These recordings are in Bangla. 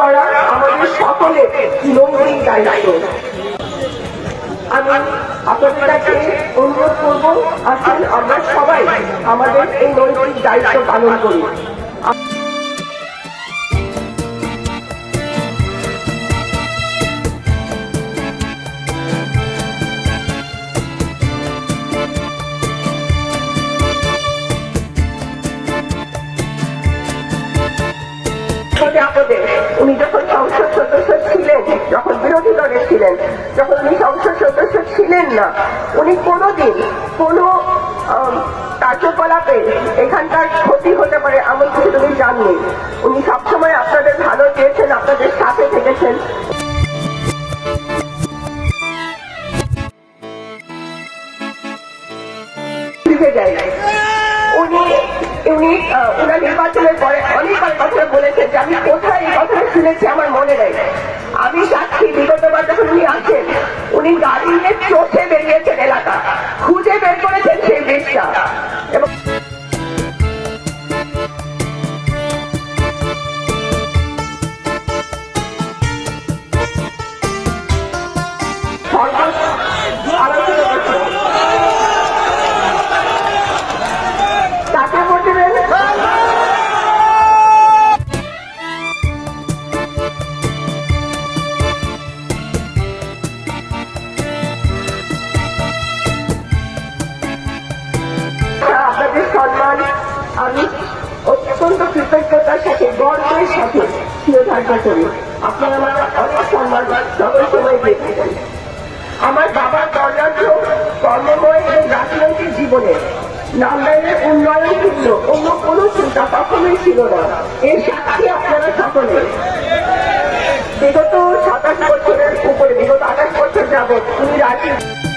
করা আমাদের সকলের নৈতিক দায়িত্ব। আমি আপনাদের কাছে অনুরোধ করব আসুন আমরা সবাই আমাদের এই নৈতিক দায়িত্ব পালন করি। বিপদে আপদে। উনি যখন সংসদ সদস্য ছিলেন, যখন বিরোধী দলে ছিলেন, যখন উনি সংসদ সদস্য ছিলেন না, উনি কোনোদিন কোনো কার্যকলাপে এখানকার ক্ষতি হতে পারে এমন কিছু উনি জাননি। উনি সবসময় আপনাদের ভালো চেয়েছেন, আপনাদের সাথে থেকেছেন। উনি উনি ওনার নির্বাচনের পরে অনেকবার কথা বলেছে আমি কোথায় কথাটা শুনেছি আমার মনে নেই। আমি সাক্ষী আমি অত্যন্ত কৃতজ্ঞতার সাথে, গর্বের সাথে চিরধার্য করি। আপনারা আমার অনেক সম্মান সবাই দিয়েছিলেন আমার বাবার বর্ণাঢ্য কর্মময় এবং রাজনৈতিক জীবনে নান্দাইলের উন্নয়ন ছিল অন্য কোনো চিন্তা কখনোই ছিল না। এর সাক্ষী আপনারা সকলে। বিগত সাতাশ বছরের উপরে, বিগত আঠাশ বছর যাবৎ উনি রাজনীতি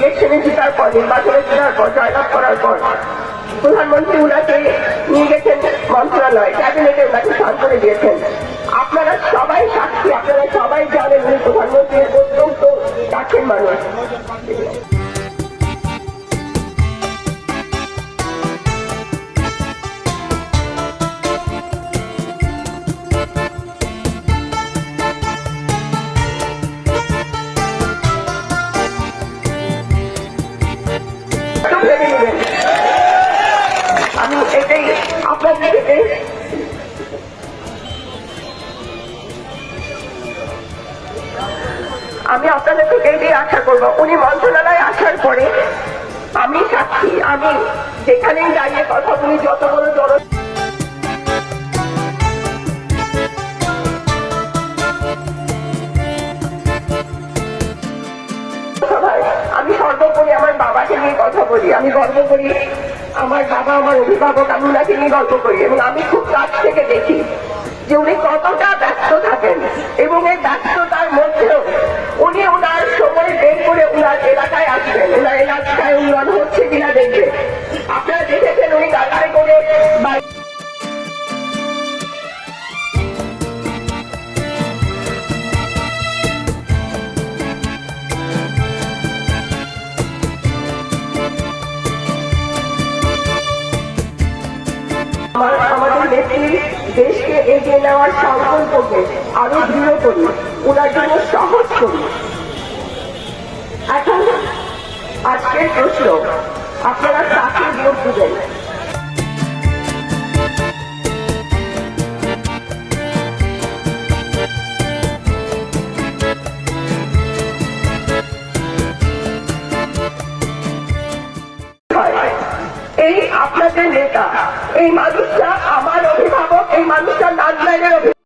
ইলেকশনে জেতার পর, নির্বাচনে জেতার পর, জয়লাভ করার পর প্রধানমন্ত্রী উনাকে নিয়ে গেছেন মন্ত্রণালয়, ক্যাবিনেটে উনাকে স্থান করে দিয়েছেন। আপনারা সবাই সাক্ষী, আপনারা সবাই জানেন উনি প্রধানমন্ত্রীর অত্যন্ত কাছের মানুষ। আমি এটাই আপনাদের থেকে আমি আপনাদের থেকে এটাই আশা করব। উনি মন্ত্রণালয়ে আসার পরে আমি সাক্ষী। আমি যেখানেই দাঁড়িয়ে কথা বলি, যত বড় জন বাবাকে নিয়ে কথা বলি। আমি গর্ব করি আমার বাবা, আমার অভিভাবক আমি ওনাকে নিয়ে গল্প করি এবং আমি খুব কাছ থেকে দেখি যে উনি কতটা ব্যস্ত থাকেন এবং এই ব্যস্ততার মধ্যেও উনি ওনার সময় বের করে ওনার এলাকায় আমাদের দেশকে এগিয়ে নেওয়ার সংকল্পকে আরও দৃঢ় করি ওনার জন্য সহজ করি। এখন আজকের প্রশ্ন, আপনারা কাকে ভোট দিবেন? আপনাদের নেতা। এই মানুষটা আমার অভিভাবক এই মানুষটা অভিভাবক।